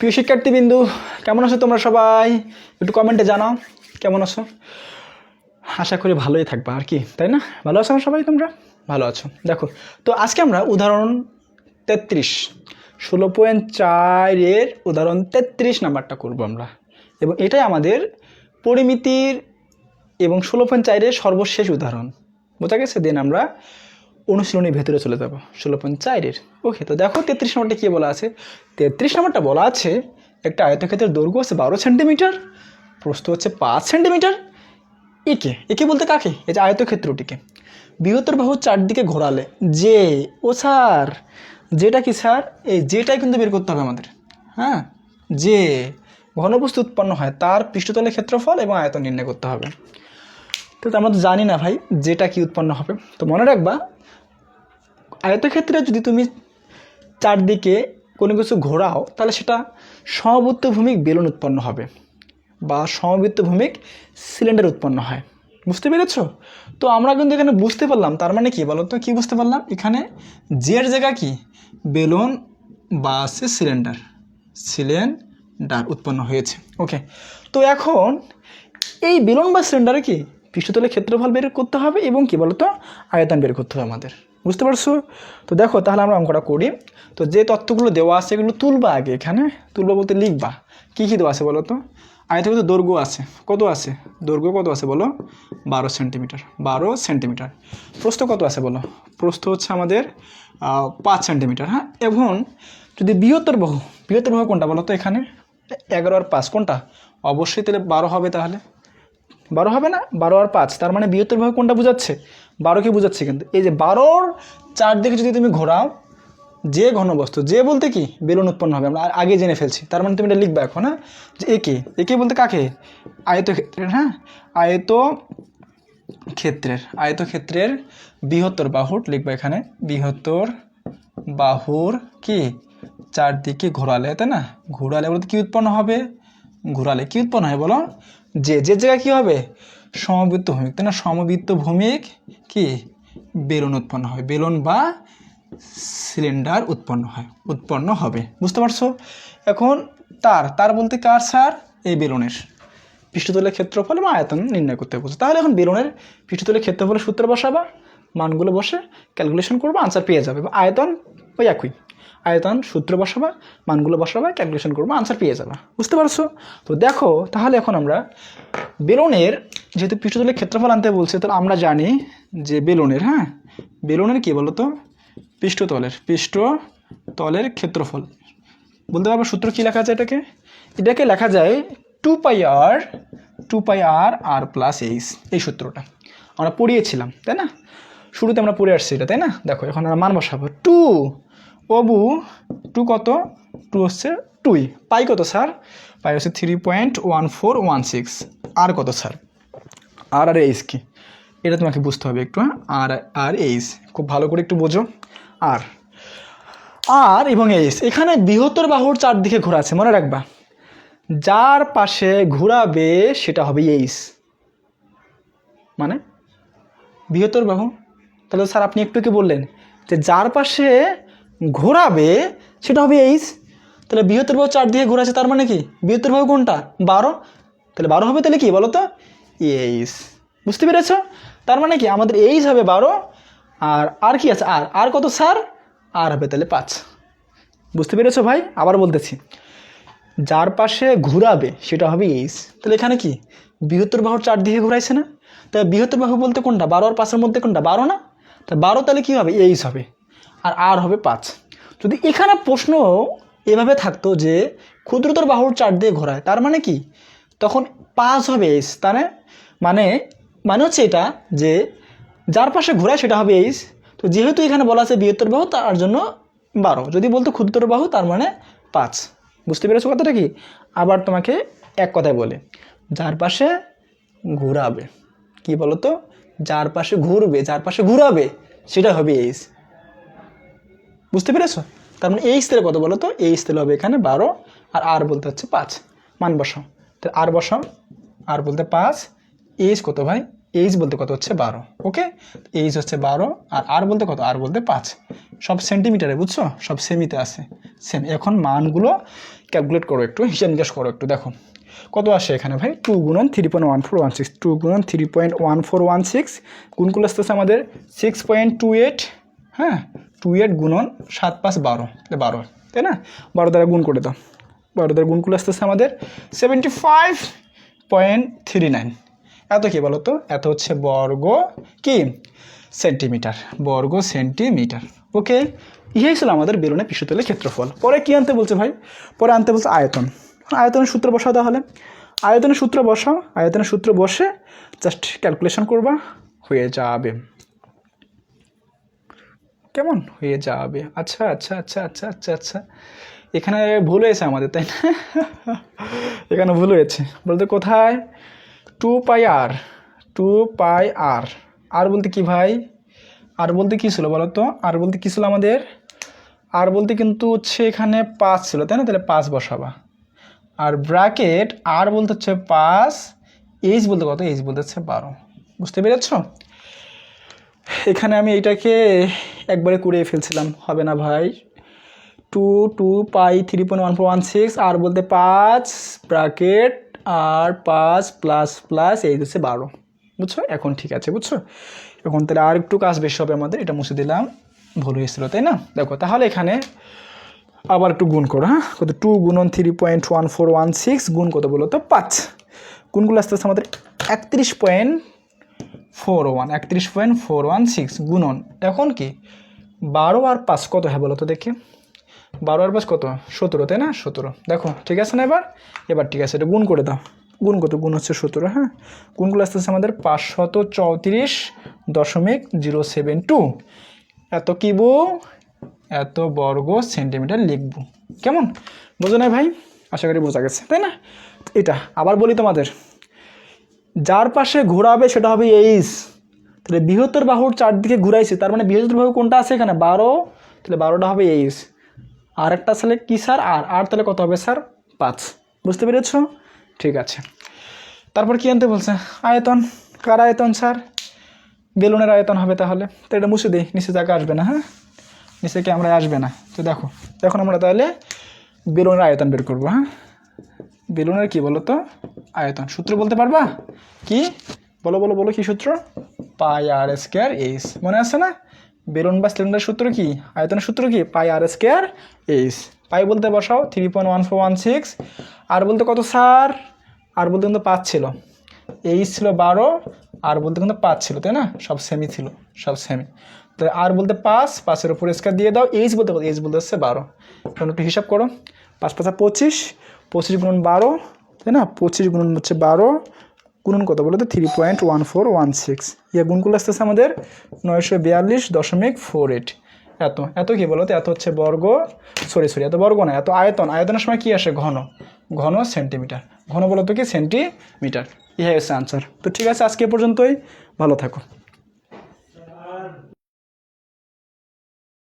প্রিয় শিক্ষার্থীবৃন্দু, কেমন আছো তোমরা সবাই? একটু কমেন্টে জানাও, কেমন আছো? আশা করি ভালোই থাকবা, আর কি, তাই না? ভালো আছো সবাই তোমরা? ভালো আছো। দেখো, তো আজকে আমরা উদাহরণ তেত্রিশ, ষোলো পয়েন্ট চারের উদাহরণ তেত্রিশ নাম্বারটা করব আমরা। এবং এটাই আমাদের পরিমিতির এবং ষোলো পয়েন্ট চারের সর্বশেষ উদাহরণ। বোঝা গেছে? দেন আমরা অনুশীলনীর ভেতরে চলে যাব? ষোলো পয়েন্ট চারের। ওকে তো দেখো তেত্রিশ নম্বরটা কী বলা আছে? তেত্রিশ নম্বরটা বলা আছে, একটা আয়তক্ষেত্রের দৈর্ঘ্য হচ্ছে বারো সেন্টিমিটার, প্রস্থ হচ্ছে পাঁচ সেন্টিমিটার। একে একে বলতে কাকে? এই যে আয়তক্ষেত্রটিকে। বৃহত্তর বাহু চারদিকে ঘোরালে, যে, ও স্যার, যেটা কি স্যার? এই যেটাই কিন্তু বের করতে হবে আমাদের। হ্যাঁ? যে, ঘনবস্তু উৎপন্ন হয়, তার পৃষ্ঠতলের ক্ষেত্রফল এবং আয়তন নির্ণয় করতে হবে। তো আমরা তো জানি না ভাই, যেটা কি উৎপন্ন হবে। তো মনে রাখবা আয়তক্ষেত্রে যদি তুমি চারদিকে কোনো কিছু ঘোরাও, তাহলে সেটা সমবৃত্ত ভূমিক বেলুন উৎপন্ন হবে বা সমবৃত্ত ভূমিক সিলিন্ডার উৎপন্ন হয়। বুঝতে পেরেছ? তো আমরা কিন্তু এখানে বুঝতে পারলাম, তার মানে কি বলো তো কী বুঝতে পারলাম? এখানে জের জায়গা কি? বেলুন বা হচ্ছে সিলিন্ডার সিলিন্ডার উৎপন্ন হয়েছে। ওকে তো এখন এই বেলুন বা সিলিন্ডারে কি পৃষ্ঠতলে ক্ষেত্রফল বের করতে হবে এবং কি বলতো? আয়তন বের করতে হবে আমাদের। বুঝতে পারছ? তো দেখো, তাহলে আমরা অঙ্কটা করি। তো যে তথ্যগুলো দেওয়া আছে, এগুলো তুলবা আগে এখানে। তুলবা বলতে লিখবা। কী কী দেওয়া আছে বলো তো? আগে থেকে তো দৈর্ঘ্য আছে। কত আছে? দৈর্ঘ্য কত আছে বলো? বারো সেন্টিমিটার। বারো সেন্টিমিটার। প্রস্থ কত আছে বলো? প্রস্থ হচ্ছে আমাদের পাঁচ সেন্টিমিটার হ্যাঁ? এবং যদি বৃহত্তর বহু, বৃহত্তর বাহু কোনটা বলো তো এখানে? এগারো আর পাঁচ কোনটা? অবশ্যই তাহলে বারো হবে তাহলে। বারো হবে না? বারো আর পাঁচ। তার মানে বৃহত্তর ভাবে কোনটা বোঝাচ্ছে? বারোকে বোঝাচ্ছে কিন্তু। এই যে বারোর চারদিকে যদি তুমি ঘোরাও, যে ঘনবস্তু, যে বলতে কি, বেলুন উৎপন্ন হবে, আমরা আগে জেনে ফেলছি। তার মানে তুমি এটা লিখবে এখন হ্যাঁ? যে একে একে বলতে কাকে? আয়ত ক্ষেত্রের হ্যাঁ? আয়ত ক্ষেত্রের আয়তক্ষেত্রের বৃহত্তর বাহুর, লিখবে এখানে, বৃহত্তর বাহুর কি? চারদিকে ঘোরালে, তাই না? ঘোরালে বলতে কি উৎপন্ন হবে? ঘোরালে কি উৎপন্ন হয় বলো? যে যে জায়গায় কি হবে? সমবৃত্ত ভূমিক। তাই না? সমবৃত্ত ভূমিক কি? বেলুন উৎপন্ন হয়। বেলুন বা সিলিন্ডার উৎপন্ন হয়, উৎপন্ন হবে। বুঝতে পারছ? এখন তার তার বলতে কার স্যার এই বেলুনের। পৃষ্ঠতলের ক্ষেত্রফল এবং আয়তন নির্ণয় করতে বলছে তাহলে এখন বেলুনের পৃষ্ঠতলের ক্ষেত্রফলের সূত্র বসাবা, মানগুলো বসে ক্যালকুলেশন করব আনসার পেয়ে যাবে। এবং আয়তন ওই একই। আয়তন সূত্র বসাবা, মানগুলো বসাবা ক্যালকুলেশন করব আনসার পেয়ে যাবা। বুঝতে পারছ? তো দেখো, তাহলে এখন আমরা বেলুনের যেহেতু পৃষ্ঠতলের ক্ষেত্রফল আনতে বলছে, তাহলে আমরা জানি যে বেলুনের হ্যাঁ? বেলুনের কী বলো তো পৃষ্ঠতলের পৃষ্ঠতলের ক্ষেত্রফল। বলতে পারব সূত্র কী লেখা যায় এটাকে? এটাকে লেখা যায় two pi r, two pi r r plus h, এই সূত্রটা। আমরা পড়িয়েছিলাম, তাই না? শুরুতে আমরা পড়ে আসছি এটা, তাই না? দেখো, এখন আমরা মান বসাবো। টু অবু, টু কত? টু হচ্ছে টুই। পাই কত, স্যার? পাই হচ্ছে three point one four one six. R কত, স্যার? আর আর এইচ কি এটা তোমাকে বুঝতে হবে একটু হ্যাঁ? আর আর এইচ খুব ভালো করে একটু বোঝো। আর আর এবং এইচ এখানে বৃহত্তর বাহুর চারদিকে ঘোরা আছে, মনে রাখবা। যার পাশে ঘোরাবে সেটা হবে এইচ মানে? বৃহত্তর বাহু? তাহলে স্যার আপনি একটু কি বললেন? যে যার পাশে ঘোরাবে সেটা হবে এইচ তাহলে বৃহত্তর বাহু চারদিকে ঘোরাছে তার মানে কি? বৃহত্তর বাহু কোনটা? বারো? তাহলে বারো হবে তাহলে কি বলো তো এইচ বুঝতে পেরেছ? তার মানে কি? আমাদের এইচ হবে বারো, আর আর কি আছে? আর আর কত স্যার? আর হবে তাহলে পাঁচ। বুঝতে পেরেছ ভাই? আবার বলতেছি। যার পাশে ঘুরাবে, সেটা হবে এইচ তাহলে এখানে কি? বৃহত্তর বাহুর চারদিকে ঘুরাইছে না? তাহলে বৃহত্তর বাহু বলতে কোনটা? বারো আর পাঁচের মধ্যে কোনটা? বারো না? তা বারো তাহলে কী হবে? এইচ হবে। আর আর হবে পাঁচ। যদি এখানে প্রশ্ন এভাবে থাকতো যে ক্ষুদ্রতর বাহুর চার দিয়ে ঘোরায়, তার মানে কি? তখন পাঁচ হবে এইচ তাহলে মানে মানে হচ্ছে এটা যে, যার পাশে ঘোরায় সেটা হবে এইচ তো যেহেতু এখানে বলা আছে বৃহত্তর বাহু, তার জন্য বারো। যদি বলতো ক্ষুদ্রতর বাহু, তার মানে পাঁচ। বুঝতে পেরেছ কথাটা কি? আবার তোমাকে এক কথায় বলে। যার পাশে ঘুরাবে, কি বলতো? যার পাশে ঘুরবে, যার পাশে ঘুরাবে, সেটা হবে এইচ বুঝতে পেরেছ? তার মানে এইচ তেলে কত বলো তো এইচ তেলে হবে এখানে বারো, আর আর বলতে হচ্ছে পাঁচ। মান বসাও। আর বসাও, আর বলতে পাঁচ এইচ কত ভাই? এইচ বলতে কত হচ্ছে বারো ওকে এইচ হচ্ছে বারো, আর আর বলতে কত? আর বলতে পাঁচ। সব সেন্টিমিটারে বুঝছ? সব সেমিতে আছে। সেম এখন মানগুলো ক্যালকুলেট করো একটু, হিসাব নিকাশ করো একটু, দেখো। কত আসে এখানে ভাই? টু গুণন three point one four one six two গুণন three point one four one six গুণগুলো আসতেছে আমাদের সিক্স পয়েন্ট টু এইট হ্যাঁ? টু এইট গুণন সাত পাঁচ বারো বারো, তাই না? বারো দ্বারা গুণ করে দাও। বারো দ্বারা গুণগুলো আসতেছে আমাদের seventy five point three nine এত কী বলো তো এত হচ্ছে বর্গ কি? সেন্টিমিটার। বর্গ সেন্টিমিটার। ওকে? ইহাই ছিল আমাদের বেলুনের পৃষ্ঠতলের ক্ষেত্রফল। পরে কি আনতে বলছে ভাই? পরে আনতে বলছে আয়তন। আয়তনের সূত্র বসাও তাহলে। আয়তনের সূত্র বসাও। আয়তনের সূত্র বসে জাস্ট ক্যালকুলেশন করবা। হয়ে যাবে। কেমন? হয়ে যাবে। আচ্ছা আচ্ছা আচ্ছা আচ্ছা আচ্ছা আচ্ছা। এখানে ভুল হয়েছে আমাদের, তাই না? এখানে ভুল হয়েছে। বলতে কোথায়? টু পাই আর টু পাই আর আর বলতে কি ভাই? আর বলতে কী ছিল বলো তো? আর বলতে কী ছিল আমাদের? আর বলতে কিন্তু হচ্ছে এখানে পাঁচ ছিল, তাই না? তাহলে পাঁচ বসাবা। আর ব্র্যাকেট আর বলতে হচ্ছে পাঁচ এইচ বলতে কত? এইচ বলতে হচ্ছে বারো। বুঝতে পেরেছ? এখানে আমি এইটাকে একবারে কুড়িয়ে ফেলছিলাম, হবে না ভাই? Two two pi three point one four one six r বলতে পাঁচ ব্র্যাকেট আর পাঁচ প্লাস প্লাস এই হচ্ছে বারো। বুঝছ? এখন ঠিক আছে, বুঝছ? এখন তাহলে আর একটু কাজ বেশি হবে আমাদের, এটা মুছে দিলাম। ভুল হয়েছিল, তাই না? দেখো, তাহলে এখানে আবার একটু গুণ করো হ্যাঁ? কত? টু গুণন three point one four one six গুণ কত বলো তো? পাঁচ। গুণগুলো আস্তে আস্তে আমাদের একত্রিশ পয়েন্ট ফোর ওয়ান একত্রিশ পয়েন্ট ফোর ওয়ান সিক্স গুণন। এখন কি? বারো আর পাঁচ কত হ্যাঁ বলো তো দেখি? বারো আর পাঁচ কত? সতেরো, তাই না? সতেরো। দেখো, ঠিক আছে না এবার? এবার ঠিক আছে, এটা গুণ করে দাও। গুণ কত? গুণ হচ্ছে সতেরো হ্যাঁ? গুণগুলো আসতে আসতেছে আমাদের পাঁচশত চৌত্রিশ দশমিক জিরো সেভেন টু। এত কিবু এত বর্গ সেন্টিমিটার লিখব। কেমন? বোঝো না ভাই? আশা করি বোঝা গেছে, তাই না? এটা, আবার বলি তোমাদের। যার পাশে ঘোরাবে সেটা হবে এইস তাহলে বৃহত্তর বাহুর চারদিকে ঘুরাইছে, তার মানে বৃহত্তর বাহু কোনটা আছে এখানে? বারো। তাহলে বারোটা হবে এইস আর একটা আসলে কি স্যার? আর আর তাহলে কত হবে স্যার? পাঁচ। বুঝতে পেরেছ? ঠিক আছে। তারপর কি আনতে বলছে? আয়তন। কার আয়তন স্যার? বেলুনের আয়তন হবে তাহলে। তো এটা মুছে দিই, নিচে জায়গা আসবে না হ্যাঁ? নিচে ক্যামেরায় আসবে না। তো দেখো দেখুন আমরা তাহলে বেলুনের আয়তন বের করব হ্যাঁ? বেলুনের কি বলো তো আয়তন। সূত্র বলতে পারবা? কি? বলো বলো বলো, কি সূত্র? পাই আর স্কোয়ার এইস মনে আছে না? বেলুন বা সিলিন্ডার সূত্র কি? আয়তনের সূত্র কি? পাই আর স্কোয়ার এইস পাই বলতে বসাও three point one four one six r বলতে কত স্যার? আর বলতে কিন্তু পাঁচ ছিল। এইচ ছিল বারো আর বলতে কিন্তু পাঁচ ছিল, তাই না? সব সেমি ছিল, সব সেমি তো আর বলতে পাঁচ, পাঁচের উপর স্কোয়ার দিয়ে দাও এইচ বলতে এইচ বলতে হচ্ছে বারো। এখন একটু হিসাব করো। পাঁচ পাঁচা পঁচিশ পঁচিশ গুণন বারো, তাই না? পঁচিশ গুণন হচ্ছে বারো গুণন কত বলো তো three point one four one six ইয়ে গুণগুলো আসতেছে আমাদের নয়শো বিয়াল্লিশ দশমিক ফোর এইট এত এত কী বলো তো এত হচ্ছে বর্গ সরি সরি এত বর্গ না এত আয়তন। আয়তনের সময় কী আসে? ঘন। ঘন সেন্টিমিটার ঘন বলো তো কি? সেন্টিমিটার ইহাই হচ্ছে আনসার তো ঠিক আছে, আজকে পর্যন্তই। ভালো থাকো।